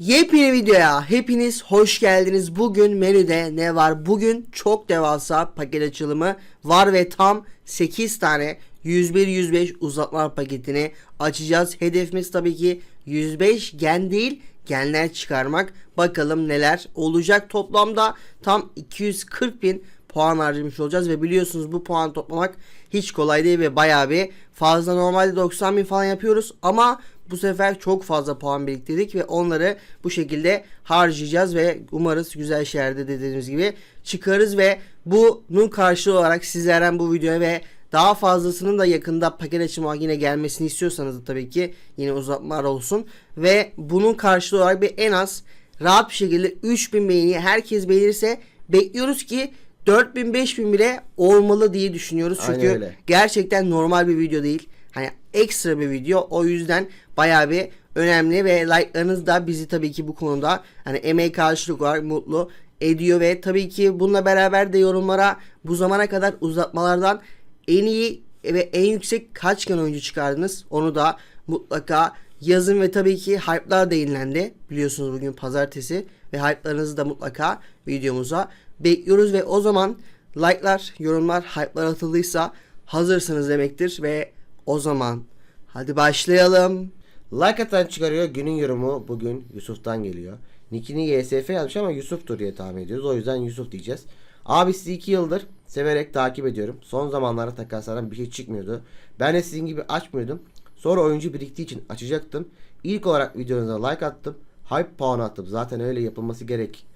Yepyeni videoya hepiniz hoş geldiniz. Bugün menüde ne var? Bugün çok devasa paket açılımı var ve tam 8 tane 101-105 uzatma paketini açacağız. Hedefimiz tabii ki 105 gen değil genler çıkarmak. Bakalım neler olacak. Toplamda tam 240 bin puan harcamış olacağız ve biliyorsunuz bu puan toplamak hiç kolay değil ve bayağı bir fazla normalde 90 bin falan yapıyoruz ama bu sefer çok fazla puan biriktirdik ve onları bu şekilde harcayacağız ve umarız güzel şeylerde dediğimiz gibi çıkarız ve bunun karşılığı olarak sizlerden bu videoya ve daha fazlasının da yakında paket açımı yine gelmesini istiyorsanız da tabii ki yine uzatmalar olsun ve bunun karşılığı olarak bir en az rahat bir şekilde 3000 beğeni herkes beğenirse bekliyoruz ki 4000 5000 bile olmalı diye düşünüyoruz. Çünkü gerçekten normal bir video değil. Hani ekstra bir video. O yüzden bayağı bir önemli ve like'larınız da bizi tabii ki bu konuda hani emeği karşılık olarak mutlu ediyor ve tabii ki bununla beraber de yorumlara bu zamana kadar uzatmalardan en iyi ve en yüksek kaç gen oyuncu çıkardınız onu da mutlaka yazın ve tabii ki hype'lar da yenilendi. Biliyorsunuz bugün pazartesi ve hype'larınızı da mutlaka videomuza bekliyoruz ve o zaman like'lar, yorumlar, hype'lar atıldıysa hazırsınız demektir ve o zaman hadi başlayalım. Like atan çıkarıyor. Günün yorumu bugün Yusuf'tan geliyor. Nickini YSF yazmış ama Yusuf'tur diye tahmin ediyoruz. O yüzden Yusuf diyeceğiz. Abi sizi 2 yıldır severek takip ediyorum. Son zamanlarda takaslardan bir şey çıkmıyordu. Ben de sizin gibi açmıyordum. Sonra oyuncu biriktiği için açacaktım. İlk olarak videonuza like attım. Hype puan attım. Zaten öyle yapılması gerek.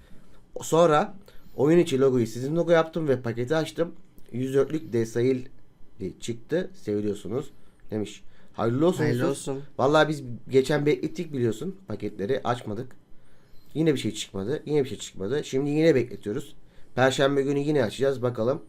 Sonra oyun içi logoyu sizin logo yaptım ve paketi açtım. 104'lük Desail çıktı. Seviyorsunuz demiş. Hayırlı olsun. Hayırlı Yusuf. olsun. Vallahi biz geçen beklettik biliyorsun paketleri açmadık. Yine bir şey çıkmadı. Yine bir şey çıkmadı. Şimdi yine bekletiyoruz. Perşembe günü yine açacağız. Bakalım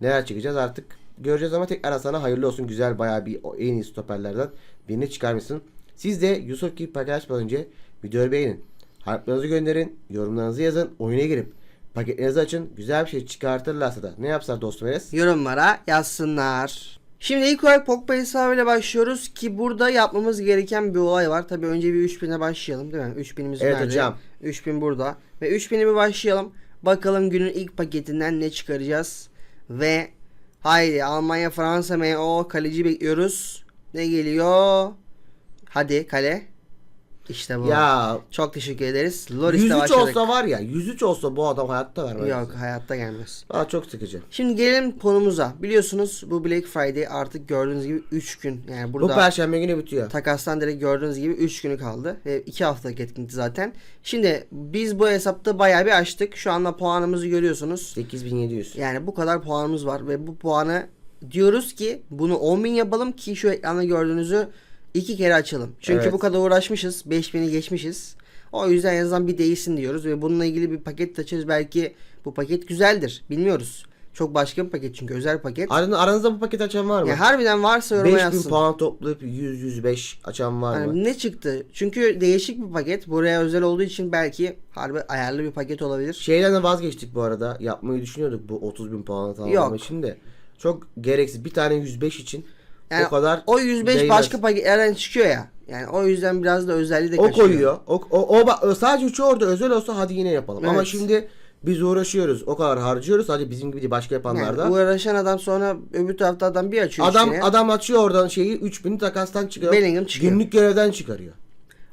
neler çıkacağız artık göreceğiz ama tekrar sana hayırlı olsun. Güzel bayağı bir en iyi stoperlerden birini çıkarmışsın. Siz de Yusuf gibi paket açmadan önce videoyu beğenin. Harflerinizi gönderin. Yorumlarınızı yazın. Oyuna girip paketlerinizi açın. Güzel bir şey çıkartırlarsa da ne yapsar dostum Enes? Yorumlara yazsınlar. Şimdi ilk olarak Pogba hesabıyla başlıyoruz ki burada yapmamız gereken bir olay var. Tabii önce bir 3000'e başlayalım değil mi? 3000'imiz Evet nerede? hocam. 3000 burada. Ve 3000'e bir başlayalım. Bakalım günün ilk paketinden ne çıkaracağız. Ve haydi Almanya Fransa MO kaleci bekliyoruz. Ne geliyor? Hadi kale. İşte bu. Ya Çok teşekkür ederiz. Loris'le 103 başladık. olsa var ya 103 olsa bu adam hayatta vermez. Yok hayatta gelmez. Aa, çok sıkıcı. Şimdi gelelim konumuza. Biliyorsunuz bu Black Friday artık gördüğünüz gibi 3 gün. Yani Bu burada perşembe günü bitiyor. takastan direkt gördüğünüz gibi 3 günü kaldı. Ve 2 haftalık etkinlikti zaten. Şimdi biz bu hesapta bayağı bir açtık. Şu anda puanımızı görüyorsunuz. 8700. Yani bu kadar puanımız var ve bu puanı diyoruz ki bunu 10.000 yapalım ki şu ekranda gördüğünüzü iki kere açalım. Çünkü Evet. bu kadar uğraşmışız. 5000'i geçmişiz. O yüzden en azından bir değilsin diyoruz ve bununla ilgili bir paket açarız. Belki bu paket güzeldir. Bilmiyoruz. Çok başka bir paket çünkü özel paket. Aranızda, aranızda bu paket açan var mı? Ya harbiden varsa yoruma 5000 yazsın. puan toplayıp 100-105 açan var mı? Yani ne çıktı? Çünkü değişik bir paket. Buraya özel olduğu için belki harbi ayarlı bir paket olabilir. Şeyden de vazgeçtik bu arada. Yapmayı düşünüyorduk bu 30 bin puanı tamamlamak için de. Çok gereksiz. Bir tane 105 için Yani o kadar O 105 değmez. başka paketlerden çıkıyor ya. Yani o yüzden biraz da özelliği de o kaçıyor. koyuyor. O, o, o, bak- sadece üçü orada özel olsa hadi yine yapalım. Ama Evet. şimdi biz uğraşıyoruz. O kadar harcıyoruz. Hadi bizim gibi başka yapanlar da. Yani uğraşan adam sonra öbür tarafta adam bir açıyor Adam içine. adam açıyor oradan şeyi 3000 takastan çıkıyor. Bellingham çıkıyor. Günlük görevden çıkarıyor.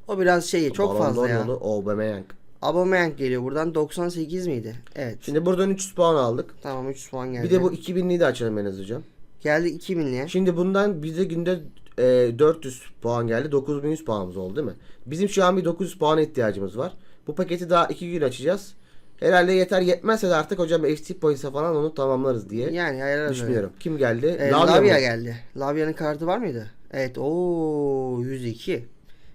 O biraz şey çok Ballon fazla ya. Aubameyang. Aubameyang geliyor buradan 98 miydi? Evet. Şimdi buradan 300 puan aldık. Tamam 300 puan geldi. Bir de bu 2000'liği de açalım en az hocam. Geldi 2000'liye. Şimdi bundan bize günde e, 400 puan geldi. 9100 puanımız oldu değil mi? Bizim şu an bir 900 puana ihtiyacımız var. Bu paketi daha 2 gün açacağız. Herhalde yeter yetmezse de artık hocam FC Points'e falan onu tamamlarız diye Yani hayal düşünüyorum. Kim geldi? Ee, Lavia Lavia mı? geldi. Lavia'nın kartı var mıydı? Evet. Oo 102.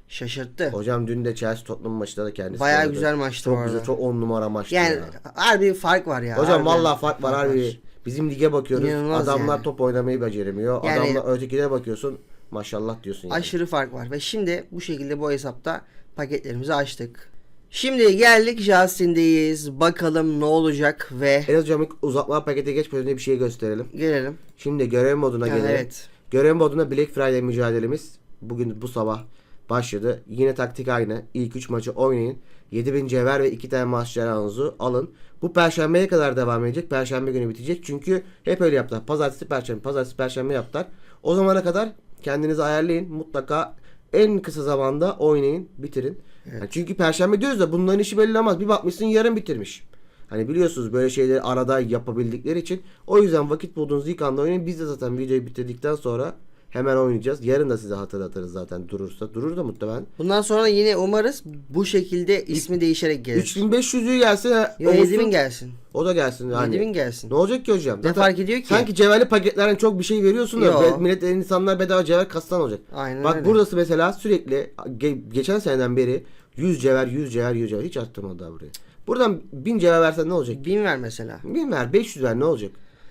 Şaşırttı. Hocam dün de Chelsea Tottenham maçında da kendisi Bayağı oynadı. güzel maçtı Çok bu güzel, arada. çok 10 numara maçtı Yani ya. harbi fark var ya. Hocam harbiden. vallahi fark var harbi. Bizim lige bakıyoruz. İnanılmaz Adamlar yani. top oynamayı beceremiyor. Yani- Adamlar ötekine bakıyorsun. Maşallah diyorsun yani. Aşırı fark var. Ve şimdi bu şekilde bu hesapta paketlerimizi açtık. Şimdi geldik Justin'deyiz. Bakalım ne olacak ve En hocam ilk uzatma pakete geçmeden önce bir şey gösterelim. gelelim. Şimdi görev moduna Yani gelelim. evet. Görev moduna Black Friday mücadelemiz bugün bu sabah başladı. Yine taktik aynı. İlk 3 maçı oynayın. 7000 cevher ve 2 tane maaş cevherinizi alın. Bu perşembeye kadar devam edecek. Perşembe günü bitecek. Çünkü hep öyle yaptılar. Pazartesi, perşembe, pazartesi, perşembe yaptılar. O zamana kadar kendinizi ayarlayın. Mutlaka en kısa zamanda oynayın, bitirin. Yani çünkü perşembe diyoruz da bunların işi belli olmaz. Bir bakmışsın yarın bitirmiş. Hani biliyorsunuz böyle şeyleri arada yapabildikleri için. O yüzden vakit bulduğunuz ilk anda oynayın. Biz de zaten videoyu bitirdikten sonra hemen oynayacağız. Yarın da size hatırlatırız zaten durursa. Durur da muhtemelen. Bundan sonra yine umarız bu şekilde ismi değişerek gelir. 3500'ü gelse Yo, olsun, 7000 gelsin. o da gelsin. Yani. 7000 gelsin. Ne olacak ki hocam? Ne fark ediyor ki? Sanki cevherli paketlerden çok bir şey veriyorsun da Yo. millet insanlar bedava cevher kastan olacak. Aynen Bak öyle. burası mesela sürekli ge- geçen seneden beri 100 cevher 100 cevher 100 cevher hiç arttırmadı daha buraya. Buradan 1000 cevher versen ne olacak? 1000 ver mesela. 1000 ver 500 ver ne olacak?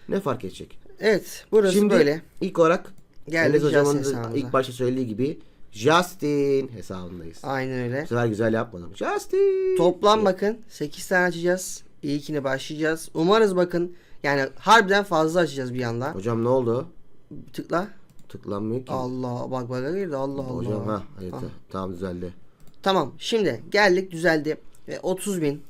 Ne fark edecek? Evet burası Şimdi böyle. ilk olarak Geldik Enes hocamın ilk başta söylediği gibi Justin hesabındayız. Aynen öyle. Bu sefer güzel yapmadım. Justin. Toplam bakın 8 tane açacağız. İlkini başlayacağız. Umarız bakın yani harbiden fazla açacağız bir anda. Hocam ne oldu? Tıkla. Tıklanmıyor ki. Allah bak bak girdi Allah Allah. Hocam ha evet Ah. tamam düzeldi. Tamam şimdi geldik düzeldi. Ve 30 bin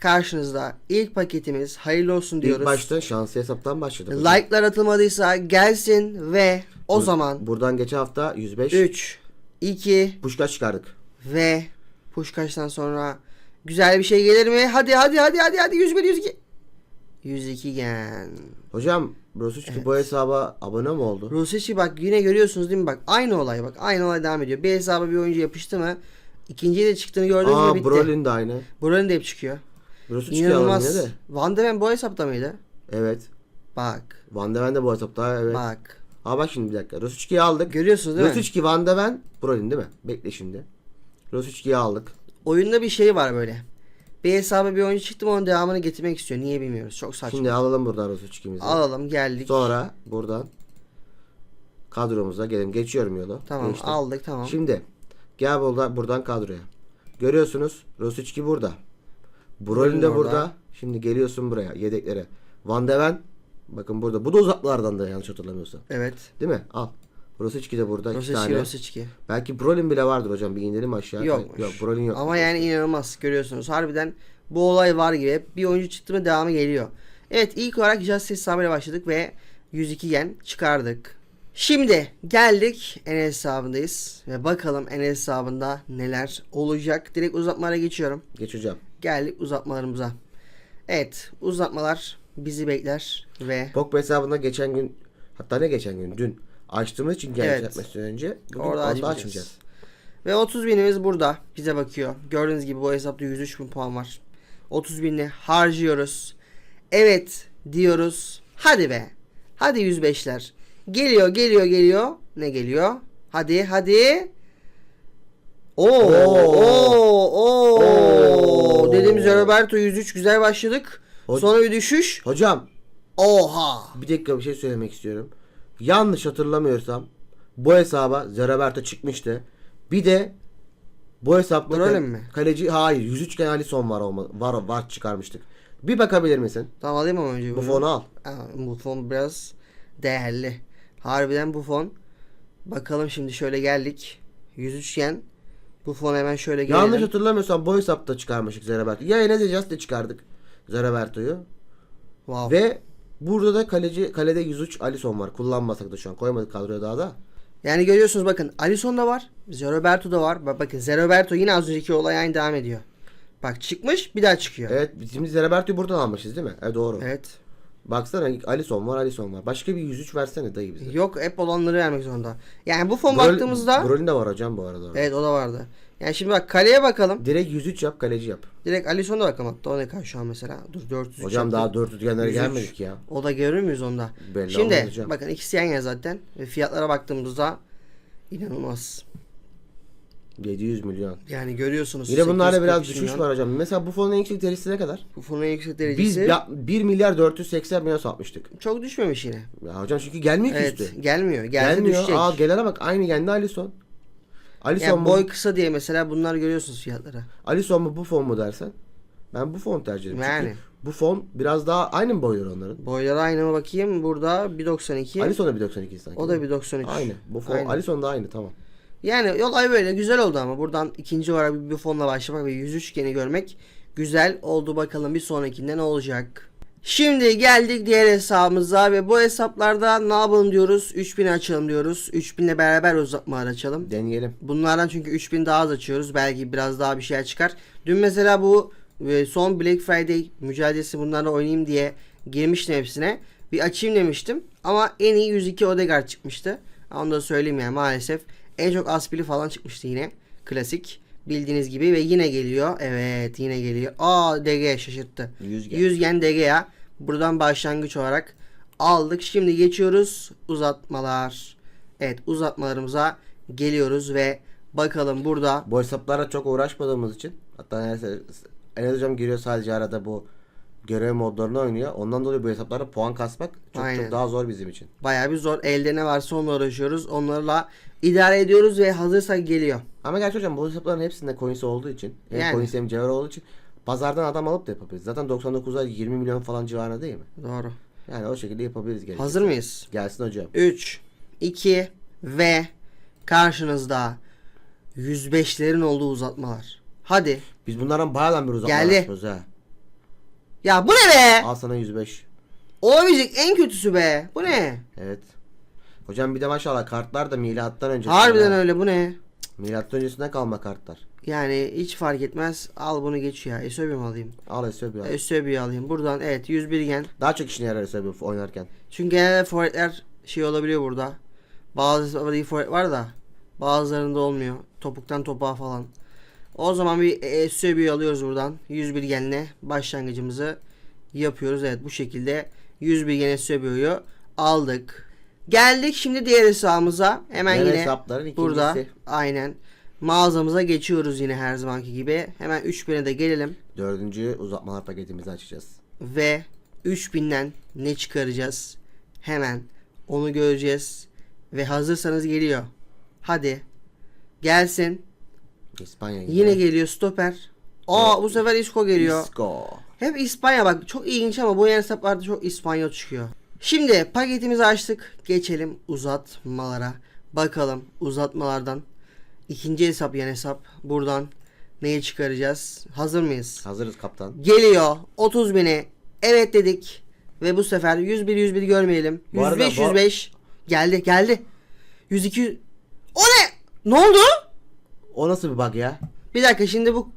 karşınızda ilk paketimiz hayırlı olsun diyoruz. İlk başta şanslı hesaptan başladık. hocam. Like'lar atılmadıysa gelsin ve o zaman Buradan geçen hafta 105 3, 2 puşkaş çıkardık. ve Puşkaş'tan sonra güzel bir şey gelir mi? Hadi hadi hadi hadi hadi 101 102. 102 gen. Hocam Brosuçki bu hesaba abone mi oldu? Rusici bak yine görüyorsunuz değil mi bak aynı olay bak aynı olay devam ediyor. Bir hesaba bir oyuncu yapıştı mı ikinciye de çıktığını gördünüz mü Aa bitti. Brolin de aynı. Brolin de hep çıkıyor. Brosuçki İnanılmaz. de. Van de Ven bu hesapta mıydı? Evet. Bak. Van de Ven de bu hesapta evet. Bak. Ha bak şimdi bir dakika. Rosuçki'yi aldık. Görüyorsunuz değil mi? Rosuçki, Van de Ven, Brolin değil mi? Bekle şimdi. Rosuçki'yi aldık. Oyunda bir şey var böyle. Bir hesaba bir oyuncu çıktı mı onun devamını getirmek istiyor. Niye bilmiyoruz. Çok saçma. Şimdi alalım buradan Rosuçki'mizi. Alalım geldik. Sonra buradan kadromuza gelelim. Geçiyorum yolu. Tamam Geçtim. aldık tamam. Şimdi gel burada buradan kadroya. Görüyorsunuz Rosiçki burada. Brolin de burada. Şimdi geliyorsun buraya yedeklere. Van de Ven bakın burada. Bu da uzaklardan da yanlış hatırlamıyorsam. Evet. Değil mi? Al. Rosiçki de burada iki Rosici tane. Rosici. Belki Brolin bile vardır hocam. Bir inelim aşağı. Yok. Yok Brolin yok. Ama yani inanılmaz görüyorsunuz. Harbiden bu olay var gibi. Hep bir oyuncu çıktı mı devamı geliyor. Evet ilk olarak Justice hesabıyla başladık ve 102 yen çıkardık. Şimdi geldik Enes hesabındayız. Ve bakalım Enes hesabında neler olacak. Direkt uzatmalara geçiyorum. Geç hocam. Geldik uzatmalarımıza. Evet uzatmalar bizi bekler ve Pogba hesabında geçen gün hatta ne geçen gün dün açtığımız için Evet. yapmasından önce bugün Orada onda açmayacağız. Ve 30 binimiz burada. Bize bakıyor. Gördüğünüz gibi bu hesapta 103 bin puan var. 30 binini harcıyoruz. Evet diyoruz. Hadi be. Hadi 105'ler. Geliyor geliyor geliyor. Ne geliyor? Hadi hadi. Oo, oo, oo. Oo. Dediğimiz Roberto 103 güzel başladık. Ho- Sonra bir düşüş. Hocam Oha. Bir dakika bir şey söylemek istiyorum. Yanlış hatırlamıyorsam bu hesaba Zeraberto çıkmıştı. Bir de bu hesapta Brolin kal- mi? kaleci hayır 103 iken Alisson var olma, var var çıkarmıştık. Bir bakabilir misin? Tamam alayım mı önce Bu bunu? fonu al. Aa, bu fon biraz değerli. Harbiden bu fon. Bakalım şimdi şöyle geldik. 103 yen. Bu fon hemen şöyle gelelim. Yanlış hatırlamıyorsam bu hesapta çıkarmıştık Zeraberto. Ya Enes Ecaz çıkardık Zeraberto'yu. Wow. Ve burada da kaleci kalede 103 Alisson var. Kullanmasak da şu an koymadık kadroya daha da. Yani görüyorsunuz bakın Alisson da var. Zeroberto da var. Bak bakın Zeroberto yine az önceki olay aynı devam ediyor. Bak çıkmış bir daha çıkıyor. Evet bizim Zeraberto'yu buradan almışız değil mi? Evet doğru. Evet. Baksana Alisson var Alisson var. Başka bir 103 versene dayı bize. Yok hep olanları vermek zorunda. Yani bu fon Brol- baktığımızda Brolin de var hocam bu arada. Evet o da vardı. Yani şimdi bak kaleye bakalım. Direkt 103 yap kaleci yap. Direkt Alisson'a bakalım hatta o ne kadar şu an mesela. Dur 403 Hocam yaptı. daha 400 genlere 103. gelmedik ya. O da görür müyüz onda? Belli Şimdi bakın ikisi yan yana zaten. Ve fiyatlara baktığımızda inanılmaz. 700 milyon. Yani görüyorsunuz. Yine bunlarda biraz 843 düşüş milyon. var hocam. Mesela bu fonun en yüksek derecesi ne kadar? Bu fonun en yüksek Biz derecesi ya, 1 milyar 480 milyon satmıştık. çok düşmemiş yine. Ya hocam çünkü gelmiyor ki Evet üstü. gelmiyor. Gelse Gelmiyor. düşecek. Aa gelene bak aynı geldi Alisson. Alisson yani mu? boy kısa diye mesela bunlar görüyorsunuz fiyatları. Alisson mu bu fon mu dersen? Ben bu fon tercih ederim. Yani. Çünkü bu fon biraz daha aynı mı boyları onların? Boyları aynı mı bakayım? Burada 1.92. Alisson da 1.92 sanki. O da 1.93. Aynı. Bu fon Aynı. Alisson da aynı tamam. Yani olay böyle güzel oldu ama buradan ikinci olarak bir Buffon'la başlamak ve 103 geni görmek güzel oldu. Bakalım bir sonrakinde ne olacak. Şimdi geldik diğer hesabımıza ve bu hesaplarda ne yapalım diyoruz? 3000 açalım diyoruz. 3000 ile beraber uzatmalar açalım. Deneyelim. Bunlardan çünkü 3000 daha az açıyoruz. Belki biraz daha bir şeyler çıkar. Dün mesela bu e, son Black Friday mücadelesi bunlarla oynayayım diye girmiştim hepsine. Bir açayım demiştim. Ama en iyi 102 Odegaard çıkmıştı. Onu da söyleyeyim yani maalesef. En çok Aspili falan çıkmıştı yine. Klasik. Bildiğiniz gibi ve yine geliyor. Evet yine geliyor. Aa DG şaşırttı. 100 gen. 100 gen DG'ya. Buradan başlangıç olarak aldık. Şimdi geçiyoruz uzatmalar. Evet uzatmalarımıza geliyoruz ve bakalım burada Bu hesaplara çok uğraşmadığımız için hatta neredeyse Enes hocam giriyor sadece arada bu görev modlarını oynuyor. Ondan dolayı bu hesaplara puan kasmak çok Aynen. çok daha zor bizim için. bayağı bir zor. Elde ne varsa onunla uğraşıyoruz. Onlarla idare ediyoruz ve hazırsak geliyor. Ama gerçi hocam bu hesapların hepsinde coins olduğu için hem Yani. coins hem cevher olduğu için pazardan adam alıp da yapabiliriz. Zaten 99'a 20 milyon falan civarında değil mi? Doğru. Yani o şekilde yapabiliriz gerekirse. Hazır mıyız? Gelsin hocam. 3, 2 ve karşınızda 105'lerin olduğu uzatmalar. Hadi. Biz bunlardan bayağıdan bir uzaklar Geldi. ha. Ya bu ne be? Al sana 105. Olabilecek en kötüsü be. Bu ne? Evet. Hocam bir de maşallah kartlar da milattan önce. Harbiden öyle bu ne? Milattan öncesinden kalma kartlar. Yani hiç fark etmez. Al bunu geç ya. Esobi mi alayım? Al Esobi al. Esobi'yi alayım. Buradan evet 101 gen. Daha çok işine yarar Esobi oynarken. Çünkü genelde forvetler şey olabiliyor burada. Bazı forvet var da bazılarında olmuyor. Topuktan topuğa falan. O zaman bir Esobi'yi alıyoruz buradan. 101 genle başlangıcımızı yapıyoruz. Evet bu şekilde 101 gen Esobi'yi aldık. Geldik şimdi diğer hesabımıza. Hemen Diğer yine hesapların ikincisi. burada aynen mağazamıza geçiyoruz yine her zamanki gibi. Hemen 3000'e de gelelim. Dördüncü uzatmalar paketimizi açacağız. ve 3000'den ne çıkaracağız? Hemen onu göreceğiz. Ve hazırsanız geliyor. Hadi. Gelsin. İspanya Yine geliyor stoper. Aa bu sefer Isco geliyor. Isco. Hep İspanya bak çok ilginç ama bu hesaplarda çok İspanyol çıkıyor. Şimdi paketimizi açtık. Geçelim uzatmalara. Bakalım uzatmalardan. ikinci hesap yan hesap. Buradan neyi çıkaracağız? Hazır mıyız? Hazırız kaptan. Geliyor 30 bini. Evet dedik. Ve bu sefer 101 101 görmeyelim. Bu arada 105 bu- 105. Geldi geldi. 102 O ne? Ne oldu? O nasıl bir bug ya? Bir dakika şimdi bu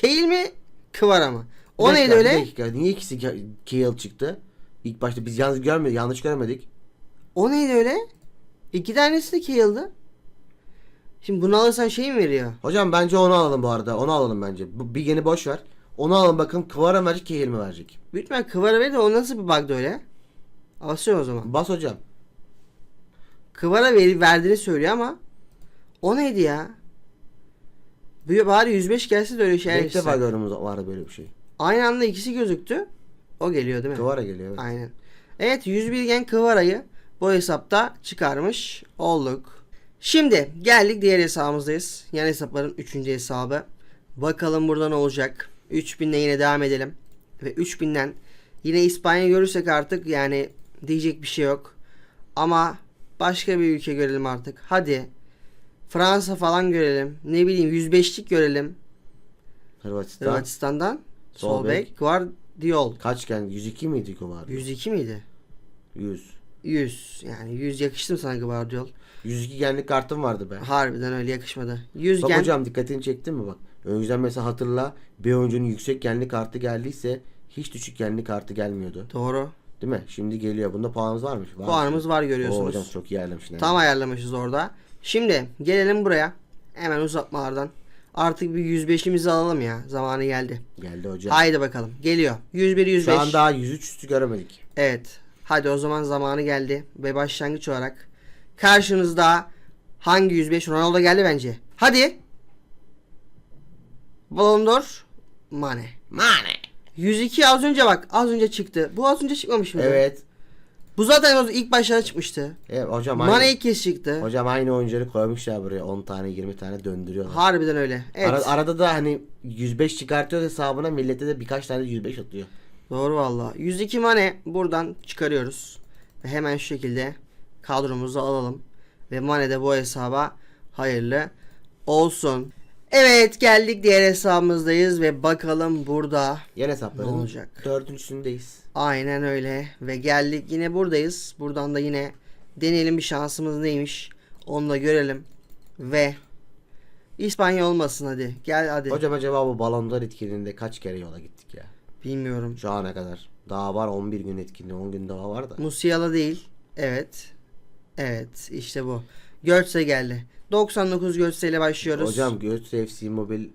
Kale mi? Kıvara mı? O neydi öyle? Bir dakika. Niye ikisi Ka- Kale çıktı? İlk başta biz yalnız görmedik, yanlış göremedik. O neydi öyle? İki tanesi de Kale'dı. Şimdi bunu alırsan şey mi veriyor? Hocam bence onu alalım bu arada. Onu alalım bence. Bu Bilgen'i boş ver. Onu alalım bakalım Kvara mı verecek, Kale mi verecek? İhtimal Kıvara verir de o nasıl bir bug'dı öyle? Basıyorum o zaman. Bas hocam. Kıvara veri, verdiğini söylüyor ama o neydi ya? Bu bari 105 gelse de öyle şey İlk defa gördüğümüz vardı böyle bir şey. Aynı anda ikisi gözüktü. O geliyor değil mi? Kvara geliyor evet. Aynen. Evet 101 gen Kıvara'yı bu hesapta çıkarmış olduk. Şimdi geldik diğer hesabımızdayız. Yan hesapların 3. hesabı. Bakalım burada ne olacak. 3000 ile yine devam edelim. Ve 3000'den yine İspanya görürsek artık yani diyecek bir şey yok. Ama başka bir ülke görelim artık. Hadi. Fransa falan görelim. Ne bileyim 105'lik görelim. Hırvatistan. Hırvatistan'dan. Sol bek. Guardiol. Kaçken? 102 miydi vardı? 102 miydi? 100. 100. Yani 100 yakıştı mı sana Guardiol? 102 genlik kartım vardı be. Harbiden öyle yakışmadı. 100 Bak gen. hocam dikkatini çektin mi bak. Önceden mesela hatırla bir oyuncunun yüksek genli kartı geldiyse hiç düşük genli kartı gelmiyordu. Doğru. Değil mi? Şimdi geliyor. Bunda puanımız varmış. Var Puanımız var Oo, görüyorsunuz. hocam çok iyi ayarlamışsın. Tam ayarlamışız orada. Şimdi gelelim buraya. Hemen uzatmalardan. Artık bir 105'imizi alalım ya. Zamanı geldi. Geldi hocam. Haydi bakalım. Geliyor. 101 105. Şu an daha 103 üstü göremedik. Evet. Hadi o zaman zamanı geldi. Ve başlangıç olarak karşınızda hangi 105 Ronaldo geldi bence. Hadi. Ballon d'Or Mane. Mane. 102 az önce bak. Az önce çıktı. Bu az önce çıkmamış mıydı? Evet. Bu zaten ilk başlarda çıkmıştı. Evet hocam aynı. Mane ilk kez çıktı. Hocam aynı oyuncuları koymuşlar buraya 10 tane 20 tane döndürüyorlar. Harbiden öyle. Evet. Ara- arada da hani 105 çıkartıyor hesabına millete de birkaç tane 105 atıyor. Doğru valla. 102 Mane buradan çıkarıyoruz. Ve hemen şu şekilde kadromuzu alalım. Ve Mane de bu hesaba hayırlı olsun. Evet geldik diğer hesabımızdayız ve bakalım burada Yen hesapların Ne olacak? dördüncüsündeyiz. aynen öyle ve geldik yine buradayız. Buradan da yine deneyelim bir şansımız neymiş onu da görelim ve İspanya olmasın hadi gel hadi Hocam acaba bu balondor etkinliğinde kaç kere yola gittik ya? bilmiyorum. Şu ana kadar. Daha var 11 gün etkinliği 10 gün daha var da. Musiala değil evet evet işte bu. Götze geldi. 99 Götze ile başlıyoruz. Hocam Götze FC Mobil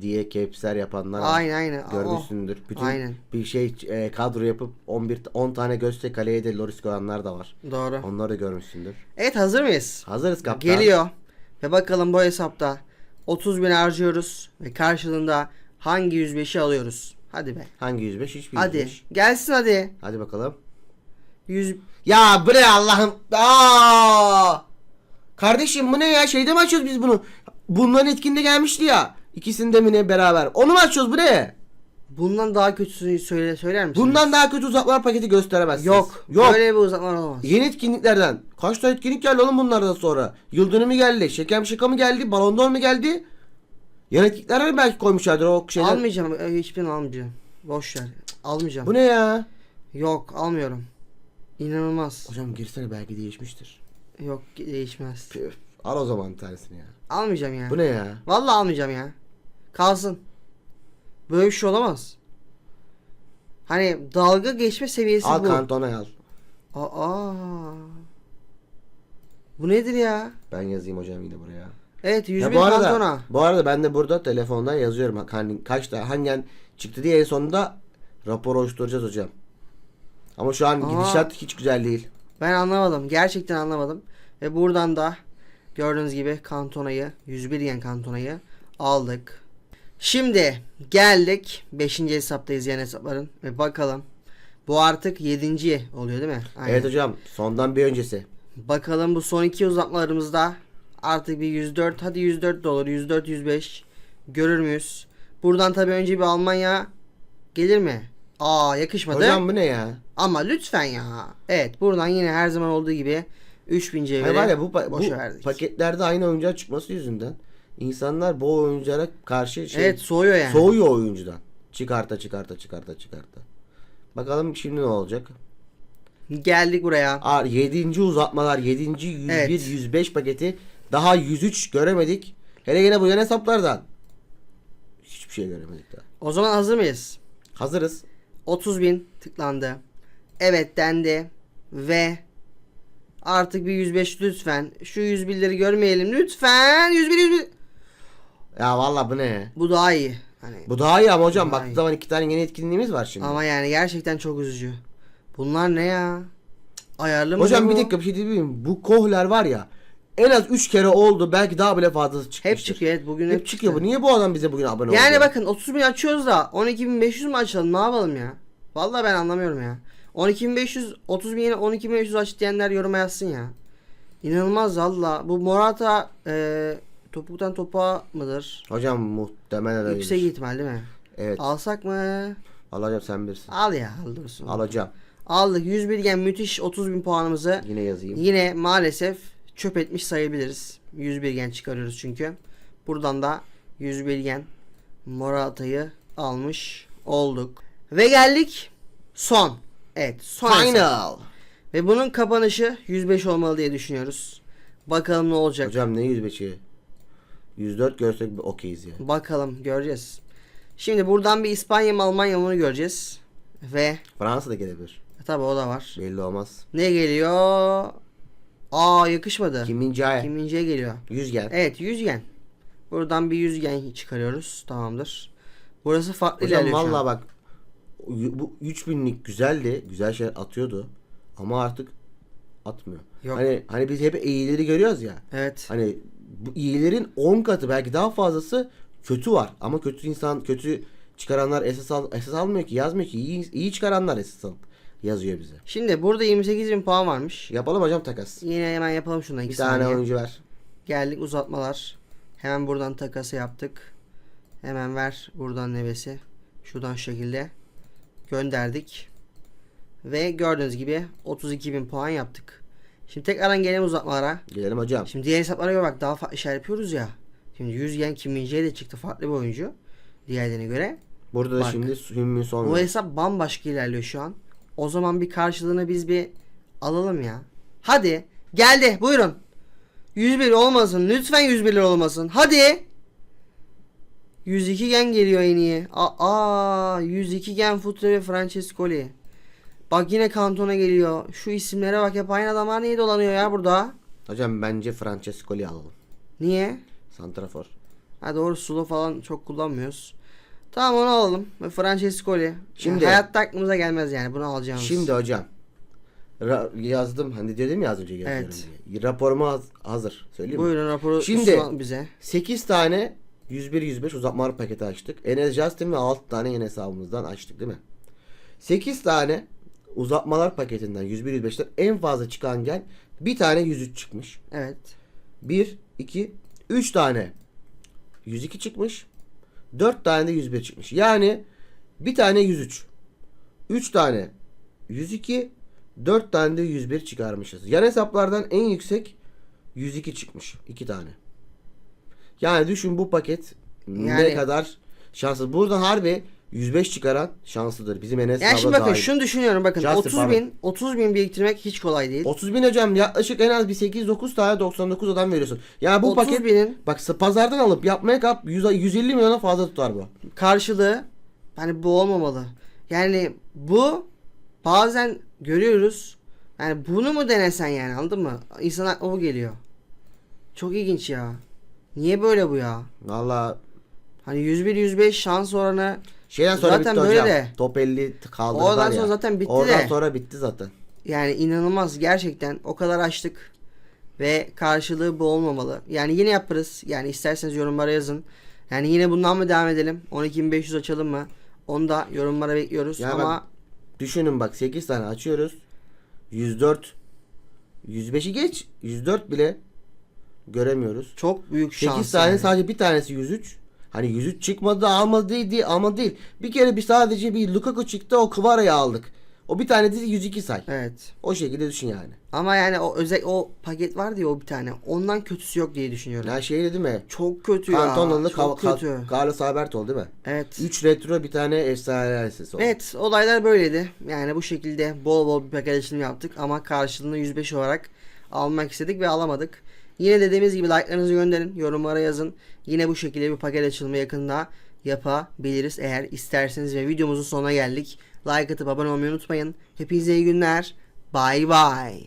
diye capsler yapanlar. Aynen aynen. Oh. görmüşsündür. Bütün Aynen. bir şey e, kadro yapıp 11 10 tane Götze kaleye de Loris koyanlar da var. Doğru. Onları da görmüşsündür. Evet hazır mıyız? Hazırız kaptan. Geliyor. Ve bakalım bu hesapta 30 bin harcıyoruz ve karşılığında hangi 105'i alıyoruz? Hadi be. Hangi 105? Hiçbir Hadi. 105. Gelsin hadi. Hadi bakalım. 100 Ya bu ne Allah'ım? Aa! Kardeşim bu ne ya? Şeyde mi açıyoruz biz bunu? Bunların etkinde gelmişti ya. İkisinde mi ne beraber? Onu mu açıyoruz bu ne? bundan daha kötüsünü söyle söyler misin? Bundan daha kötü uzatmalar paketi gösteremezsiniz. yok. Yok. Böyle bir uzatma olmaz. Yeni etkinliklerden. Kaç tane etkinlik geldi oğlum bunlardan sonra? Yıldönümü mü geldi? Şeker şaka mı geldi? Balon d'Or mu geldi? Yan etkinlikler mi belki koymuşlardır o şeyler? Almayacağım. e, Hiçbirini almayacağım. Boş ver. Almayacağım. Bu ne ya? Yok almıyorum. İnanılmaz. Hocam girsene belki değişmiştir. Yok değişmez. Püf. Al o zaman bir tanesini ya. Almayacağım ya. Bu ne ya? Vallahi almayacağım ya. Kalsın. Böyle bir şey olamaz. Hani dalga geçme seviyesi Al bu. kantonayı al. Aa. Bu nedir ya? Ben yazayım hocam yine buraya. Evet 100 Ya bu arada, kantona. bu arada ben de burada telefondan yazıyorum. Hani kaç tane hangi çıktı diye en sonunda rapor oluşturacağız hocam. Ama şu an Aa. gidişat hiç güzel değil. Ben anlamadım. Gerçekten anlamadım. Ve buradan da gördüğünüz gibi kantonayı 101 yen kantonayı aldık. Şimdi geldik 5. hesaptayız yan hesapların ve bakalım bu artık 7. oluyor değil mi? Aynen. Evet hocam sondan bir öncesi. Bakalım bu son iki uzatmalarımızda artık bir 104 hadi 104 de olur 104 105 görür müyüz? Buradan tabii önce bir Almanya gelir mi? Aa yakışmadı. Hocam bu ne ya? Ama lütfen ya. Evet buradan yine her zaman olduğu gibi 3000 Hani cevheri var ya bu, bu paketlerde aynı oyuncağa çıkması yüzünden insanlar bu oyunculara karşı şey evet soğuyor yani. soğuyor oyuncudan. Çıkarta çıkarta çıkarta çıkarta. Bakalım şimdi ne olacak? Geldik buraya. Aa, 7. uzatmalar 7. 101 Evet. 105 paketi daha 103 göremedik. Hele gene bu yan hesaplardan. Hiçbir şey göremedik daha. O zaman hazır mıyız? Hazırız. 30 bin tıklandı. Evet dendi. Ve artık bir 105 lütfen. Şu 101'leri görmeyelim. Lütfen. 101 101. Ya valla bu ne? Bu daha iyi. Hani Bu daha iyi ama hocam baktığı iyi. zaman iki tane yeni etkinliğimiz var şimdi. ama yani gerçekten çok üzücü. Bunlar ne ya? Ayarlı mı hocam bir dakika bir şey diyeyim mi? Bu kohler var ya en az 3 kere oldu belki daha bile fazlası çıkmıştır. Hep çıkıyor evet bugün hep, Hep çıkıyor bu. Niye bu adam bize bugün abone oldu? Yani bakın 30 bin açıyoruz da 12.500 mu açalım ne yapalım ya? Vallahi ben anlamıyorum ya. 12.500 30 bin yine 12.500 aç diyenler yoruma yazsın ya. İnanılmaz valla. Bu Morata e, topuktan topuğa mıdır? Hocam muhtemelen öyle. Yüksek ihtimal değil mi? Evet. Alsak mı? Al hocam sen bilirsin. Al ya al dursun. Al hocam. Aldık 101 gen müthiş 30 bin puanımızı Yine yazayım. yine maalesef çöp etmiş sayabiliriz. 101 gen çıkarıyoruz çünkü. Buradan da 101 gen Morata'yı almış olduk. Ve geldik son. Evet. Final. Ve bunun kapanışı 105 olmalı diye düşünüyoruz. Bakalım ne olacak. Hocam ne 105'i? 104 görsek bir okeyiz ya. Bakalım göreceğiz. Şimdi buradan bir İspanya mı Almanya mı onu göreceğiz. Ve Fransa da gelebilir. tabi o da var. Belli olmaz. Ne geliyor? Aa yakışmadı. Kim Min-jae. Kim Min-jae geliyor. 100 gel. Evet 100 yen. Buradan bir 100 yen çıkarıyoruz. Tamamdır. Burası farklı Hocam ilerliyor valla bak bu 3000'lik güzeldi. Güzel şey atıyordu. Ama artık atmıyor. Yok. Hani hani biz hep iyileri görüyoruz ya. Evet. Hani bu iyilerin 10 katı belki daha fazlası kötü var. Ama kötü insan kötü çıkaranlar esas al, esas almıyor ki yazmıyor ki iyi, iyi çıkaranlar esas al yazıyor bize. Şimdi burada 28 bin puan varmış. Yapalım hocam takas. Yine hemen yapalım şundan Bir 2 tane saniye. oyuncu ver. Geldik uzatmalar. Hemen buradan takası yaptık. Hemen ver buradan nevesi. Şuradan şu şekilde gönderdik. Ve gördüğünüz gibi 32 bin puan yaptık. Şimdi tekrardan gelelim uzatmalara. Gelelim hocam. Şimdi diğer hesaplara göre bak daha farklı şeyler yapıyoruz ya. Şimdi 100 yen Kim de çıktı farklı bir oyuncu. Diğerlerine göre. Burada da Bak. şimdi Hümmün son. Bu hesap bambaşka ilerliyor şu an. O zaman bir karşılığını biz bir alalım ya. Hadi geldi buyurun. 101 olmasın lütfen 101 olmasın. Hadi. 102 gen geliyor en iyi. Aa 102 gen Futre ve Francescoli. Bak yine Kantona geliyor. Şu isimlere bak hep aynı adamlar niye dolanıyor ya burada? Hocam bence Francesco'yu alalım. Niye? Santrafor. Ha doğru sulu falan çok kullanmıyoruz. Tamam onu alalım. Ve Francescoli. Şimdi Şimdi- hayatta aklımıza gelmez yani bunu alacağımız. Şimdi hocam. yazdım. Hani dedim ya az önce yazıyorum Evet. diye. Raporumu haz- hazır. Söyleyeyim mi? Buyurun raporu Şimdi- bize. 8 tane 101-105 uzatmalı paketi açtık. Enes Justin ve 6 tane yeni hesabımızdan açtık değil mi? 8 tane uzatmalar paketinden 101-105'ten en fazla çıkan gel bir tane 103 çıkmış. Evet. 1, 2, 3 tane 102 çıkmış. 4 tane de 101 çıkmış. Yani bir tane 103. 3 tane 102. 4 tane de 101 çıkarmışız. Yan hesaplardan en yüksek 102 çıkmış. 2 tane. Yani düşün bu paket ne Yani- kadar şanslı. Buradan harbi 105 çıkaran şanslıdır. Bizim Enes Yani şimdi bakın dahil. şunu düşünüyorum bakın Justin, 30 bin 30 bin biriktirmek hiç kolay değil. 30 bin hocam yaklaşık en az bir 8-9 tane 99 adam veriyorsun. Yani bu 30 paket binin Bak pazardan alıp yapmaya kap 100, 150 milyona fazla tutar bu. karşılığı hani bu olmamalı. Yani bu bazen görüyoruz. Yani bunu mu denesen yani anladın mı? İnsan aklına bu geliyor. Çok ilginç ya. Niye böyle bu ya? Valla Hani 101 105 şans oranı şeyden sonra Zaten bitti böyle hocam. de. Top 50 kaldırdılar Oradan ya. sonra zaten bitti Oradan de. sonra bitti zaten. Yani inanılmaz gerçekten o kadar açtık ve karşılığı bu olmamalı. Yani yine yaparız. Yani isterseniz yorumlara yazın. Yani yine bundan mı devam edelim? 12.500 açalım mı? Onu da yorumlara bekliyoruz. Ya Ama Düşünün bak 8 tane açıyoruz. 104 105'i geç. 104 bile göremiyoruz. çok büyük 8 şans. tane yani. sadece bir tanesi 103. Hani 103 çıkmadı almadı değil, değil almadı değil. Bir kere bir sadece bir Lukaku çıktı o Kvara'yı aldık. O bir tane de 102 say. Evet. O şekilde düşün yani. Ama yani o özel o paket vardı ya o bir tane. Ondan kötüsü yok diye düşünüyorum. Ya şey değil mi? Çok kötü ya. Kantonalı Çok Ka- kötü. Ka- Carlos Alberto değil mi? Evet. 3 retro bir tane efsane listesi oldu. Evet olaylar böyleydi. Yani bu şekilde bol bol bir paket açılımı yaptık ama karşılığını 105 olarak almak istedik ve alamadık. Yine dediğimiz gibi like'larınızı gönderin, yorumlara yazın. Yine bu şekilde bir paket açılımı yakında yapabiliriz eğer isterseniz ve videomuzun sonuna geldik. Like atıp abone olmayı unutmayın. Hepinize iyi günler. Bye bye.